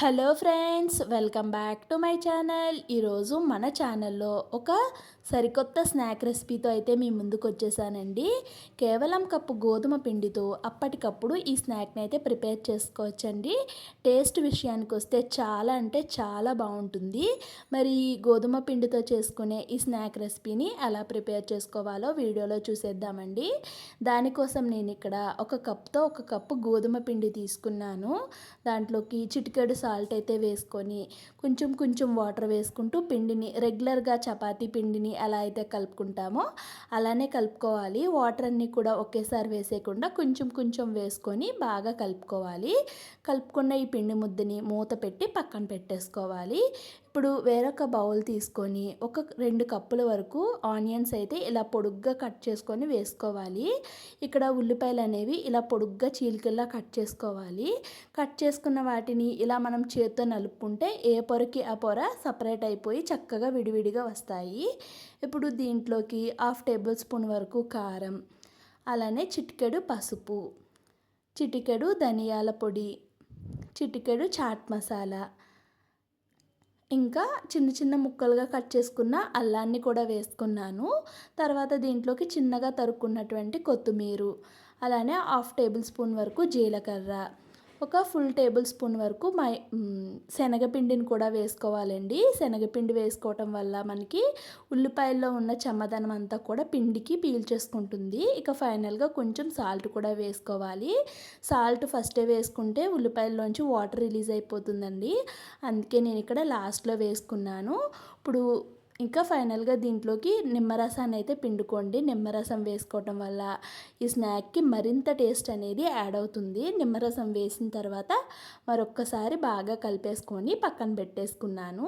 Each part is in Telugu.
Hello friends welcome back to my channel. ఈరోజు మన ఛానల్లో ఒక సరికొత్త స్నాక్ రెసిపీతో అయితే మీ ముందుకు వచ్చేసానండి. కేవలం కప్పు గోధుమ పిండితో అప్పటికప్పుడు ఈ స్నాక్ని అయితే ప్రిపేర్ చేసుకోవచ్చండి. టేస్ట్ విషయానికి వస్తే చాలా అంటే చాలా బాగుంటుంది. మరి గోధుమ పిండితో చేసుకునే ఈ స్నాక్ రెసిపీని ఎలా ప్రిపేర్ చేసుకోవాలో వీడియోలో చూసేద్దామండి. దానికోసం నేను ఇక్కడ ఒక కప్తో ఒక కప్పు గోధుమ పిండి తీసుకున్నాను. దాంట్లోకి చిటికెడు సాల్ట్ అయితే వేసుకొని కొంచెం కొంచెం వాటర్ వేసుకుంటూ పిండిని రెగ్యులర్గా చపాతీ పిండిని ఎలా అయితే కలుపుకుంటామో అలానే కలుపుకోవాలి. వాటర్ అన్నీ కూడా ఒకేసారి వేసేయకుండా కొంచెం కొంచెం వేసుకొని బాగా కలుపుకోవాలి. కలుపుకున్న ఈ పిండి ముద్దని మూత పెట్టి పక్కన పెట్టేసుకోవాలి. ఇప్పుడు వేరొక బౌల్ తీసుకొని ఒక రెండు కప్పుల వరకు ఆనియన్స్ అయితే ఇలా పొడుగ్గా కట్ చేసుకొని వేసుకోవాలి. ఇక్కడ ఉల్లిపాయలు అనేవి ఇలా పొడుగ్గా చీలికల్లా కట్ చేసుకోవాలి. కట్ చేసుకున్న వాటిని ఇలా మనం చేత్తో నలుపుకుంటే ఏ పొరకి ఆ పొర సపరేట్ అయిపోయి చక్కగా విడివిడిగా వస్తాయి. ఇప్పుడు దీంట్లోకి హాఫ్ టేబుల్ స్పూన్ వరకు కారం అలానే చిటికెడు పసుపు చిటికెడు ధనియాల పొడి చిటికెడు చాట్ మసాలా ఇంకా చిన్న చిన్న ముక్కలుగా కట్ చేసుకున్న అల్లాన్ని కూడా వేసుకున్నాను. తర్వాత దీంట్లోకి చిన్నగా తరుక్కున్నటువంటి కొత్తిమీర అలానే హాఫ్ టేబుల్ స్పూన్ వరకు జీలకర్ర. ఒక ఫుల్ టేబుల్ స్పూన్ వరకు మై శనగపిండిని కూడా వేసుకోవాలండి. శనగపిండి వేసుకోవటం వల్ల మనకి ఉల్లిపాయల్లో ఉన్న చమ్మదనం అంతా కూడా పిండికి పీల్చేసుకుంటుంది. ఇక ఫైనల్గా కొంచెం సాల్ట్ కూడా వేసుకోవాలి. సాల్ట్ ఫస్టే వేసుకుంటే ఉల్లిపాయల్లోంచి వాటర్ రిలీజ్ అయిపోతుందండి. అందుకే నేను ఇక్కడ లాస్ట్లో వేసుకున్నాను. ఇప్పుడు ఇంకా ఫైనల్గా దీంట్లోకి నిమ్మరసాన్ని అయితే పిండుకోండి. నిమ్మరసం వేసుకోవటం వల్ల ఈ స్నాక్కి మరింత టేస్ట్ అనేది యాడ్ అవుతుంది. నిమ్మరసం వేసిన తర్వాత మరొక్కసారి బాగా కలిపేసుకొని పక్కన పెట్టేసుకున్నాను.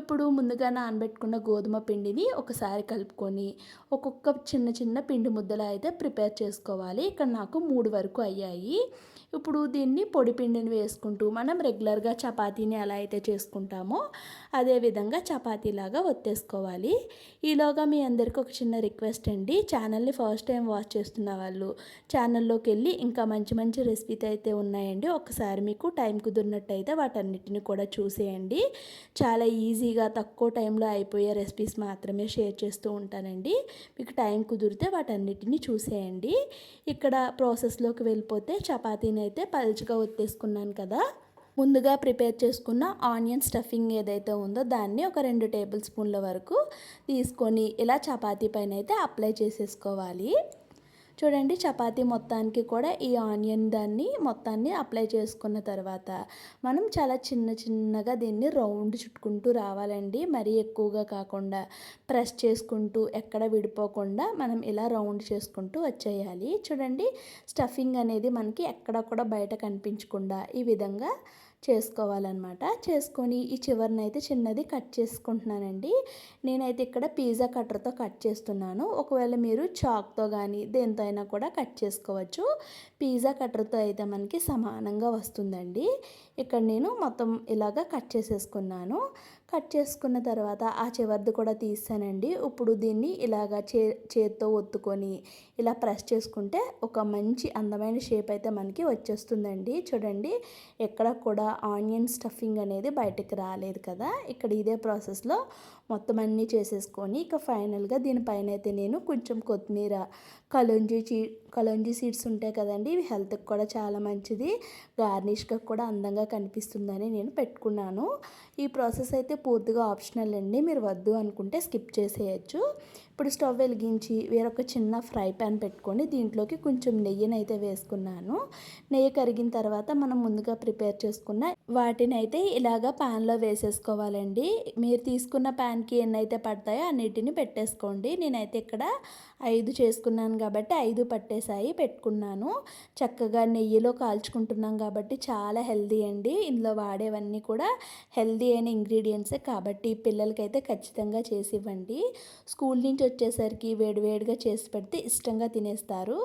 ఇప్పుడు ముందుగా నానబెట్టుకున్న గోధుమ పిండిని ఒకసారి కలుపుకొని ఒక్కొక్క చిన్న చిన్న పిండి ముద్దలు అయితే ప్రిపేర్ చేసుకోవాలి. ఇక్కడ నాకు మూడు వరకు అయ్యాయి. ఇప్పుడు దీన్ని పొడి పిండిని వేసుకుంటూ మనం రెగ్యులర్గా చపాతీని ఎలా అయితే చేసుకుంటామో అదేవిధంగా చపాతీలాగా చేసుకోవాలి. ఈలోగా మీ అందరికీ ఒక చిన్న రిక్వెస్ట్ అండి. ఛానల్ని ఫస్ట్ టైం వాచ్ చేస్తున్న వాళ్ళు ఛానల్లోకి వెళ్ళి ఇంకా మంచి మంచి రెసిపీస్ అయితే ఉన్నాయండి. ఒకసారి మీకు టైం కుదిరినట్టయితే వాటన్నిటిని కూడా చూసేయండి. చాలా ఈజీగా తక్కువ టైంలో అయిపోయే రెసిపీస్ మాత్రమే షేర్ చేస్తూ ఉంటానండి. మీకు టైం కుదిరితే వాటన్నిటిని చూసేయండి. ఇక్కడ ప్రాసెస్లోకి వెళ్ళిపోతే చపాతీని అయితే పలుచగా ఒత్తేసుకున్నాను కదా. ముందుగా ప్రిపేర్ చేసుకున్న ఆనియన్ స్టఫింగ్ ఏదైతే ఉందో దాన్ని ఒక రెండు టేబుల్ స్పూన్ల వరకు తీసుకొని ఇలా చపాతీ పైన అయితే అప్లై చేసేసుకోవాలి. చూడండి చపాతీ మొత్తానికి కూడా ఈ ఆనియన్ దాన్ని మొత్తాన్ని అప్లై చేసుకున్న తర్వాత మనం చాలా చిన్న చిన్నగా దీన్ని రౌండ్ చుట్టుకుంటూ రావాలండి. మరీ ఎక్కువగా కాకుండా ప్రెస్ చేసుకుంటూ ఎక్కడ విడిపోకుండా మనం ఇలా రౌండ్ చేసుకుంటూ వచ్చేయాలి. చూడండి స్టఫింగ్ అనేది మనకి ఎక్కడ కూడా బయట కనిపించకుండా ఈ విధంగా చేసుకోవాలన్నమాట. చేసుకొని ఈ చివరిని అయితే చిన్నది కట్ చేసుకుంటున్నానండి. నేనైతే ఇక్కడ పిజ్జా కట్టర్తో కట్ చేస్తున్నాను. ఒకవేళ మీరు చాక్తో కానీ దేంతో అయినా కూడా కట్ చేసుకోవచ్చు. పిజ్జా కట్టర్తో అయితే మనకి సమానంగా వస్తుందండి. ఇక్కడ నేను మొత్తం ఇలాగా కట్ చేసేసుకున్నాను. కట్ చేసుకున్న తర్వాత ఆ చివరిది కూడా తీసానండి ఇప్పుడు దీన్ని ఇలాగా చే చేత్తో ఒత్తుకొని ఇలా ప్రెస్ చేసుకుంటే ఒక మంచి అందమైన షేప్ అయితే మనకి వచ్చేస్తుందండి. చూడండి ఎక్కడ కూడా ఆనియన్ స్టఫింగ్ అనేది బయటకు రాలేదు కదా. ఇక్కడ ఇదే ప్రాసెస్లో మొత్తం అన్నీ చేసేసుకొని ఇక ఫైనల్గా దీనిపైన అయితే నేను కొంచెం కొత్తిమీర కలంజీ చీ కలంజీ సీడ్స్ ఉంటాయి కదండి ఇవి హెల్త్కి కూడా చాలా మంచిది. గార్నిష్గా కూడా అందంగా కనిపిస్తుందని నేను పెట్టుకున్నాను. ఈ ప్రాసెస్ అయితే పూర్తిగా ఆప్షనల్ అండి. మీరు వద్దు అనుకుంటే స్కిప్ చేసేయచ్చు. ఇప్పుడు స్టవ్ వెలిగించి వేరొక చిన్న ఫ్రై ప్యాన్ పెట్టుకొని దీంట్లోకి కొంచెం నెయ్యిని అయితే వేసుకున్నాను. నెయ్యి కరిగిన తర్వాత మనం ముందుగా ప్రిపేర్ చేసుకున్న వాటిని అయితే ఇలాగ ప్యాన్లో వేసేసుకోవాలండి. మీరు తీసుకున్న ప్యాన్కి ఎన్నైతే పడతాయో అన్నిటిని పెట్టేసుకోండి. నేనైతే ఇక్కడ ఐదు చేసుకున్నాను కాబట్టి ఐదు పట్టేసాయి పెట్టుకున్నాను. చక్కగా నెయ్యిలో కాల్చుకుంటున్నాం కాబట్టి చాలా హెల్దీ అండి. ఇందులో వాడేవన్నీ కూడా హెల్దీ అయిన ఇంగ్రీడియంట్సే కాబట్టి పిల్లలకైతే ఖచ్చితంగా చేసి ఇవ్వండి. స్కూల్ నుంచి వచ్చేసరికి వేడివేడిగా చేసి పెడితే ఇష్టంగా తినేస్తారు.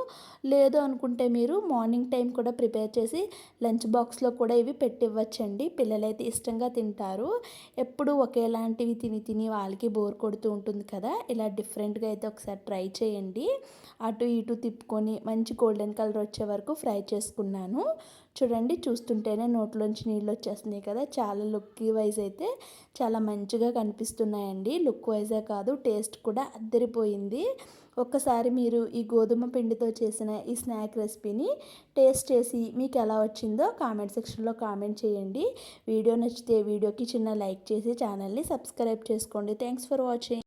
లేదు అనుకుంటే మీరు మార్నింగ్ టైం కూడా ప్రిపేర్ చేసి లంచ్ బాక్స్లో కూడా ఇవి పెట్టివ్వచ్చండి. పిల్లలైతే ఇష్టంగా తింటారు. ఎప్పుడు ఒకేలాంటివి తిని తిని వాళ్ళకి బోర్ కొడుతూ ఉంటుంది కదా. ఇలా డిఫరెంట్గా అయితే ఒకసారి ట్రై చేయండి. అటు ఇటు తిప్పుకొని మంచి గోల్డెన్ కలర్ వచ్చే వరకు ఫ్రై చేసుకున్నాను. చూడండి చూస్తుంటేనే నోట్లోంచి నీళ్ళు వచ్చేస్తున్నాయి కదా. చాలా లుక్ వైజ్ అయితే చాలా మంచిగా కనిపిస్తున్నాయండి. లుక్ వైజే కాదు టేస్ట్ కూడా అద్దరిపోయింది. ఒక్కసారి మీరు ఈ గోధుమ పిండితో చేసిన ఈ స్నాక్ రెసిపీని టేస్ట్ చేసి మీకు ఎలా వచ్చిందో కామెంట్ సెక్షన్లో కామెంట్ చేయండి. వీడియో నచ్చితే వీడియోకి చిన్న లైక్ చేసి ఛానల్ని సబ్స్క్రైబ్ చేసుకోండి. Thanks for watching.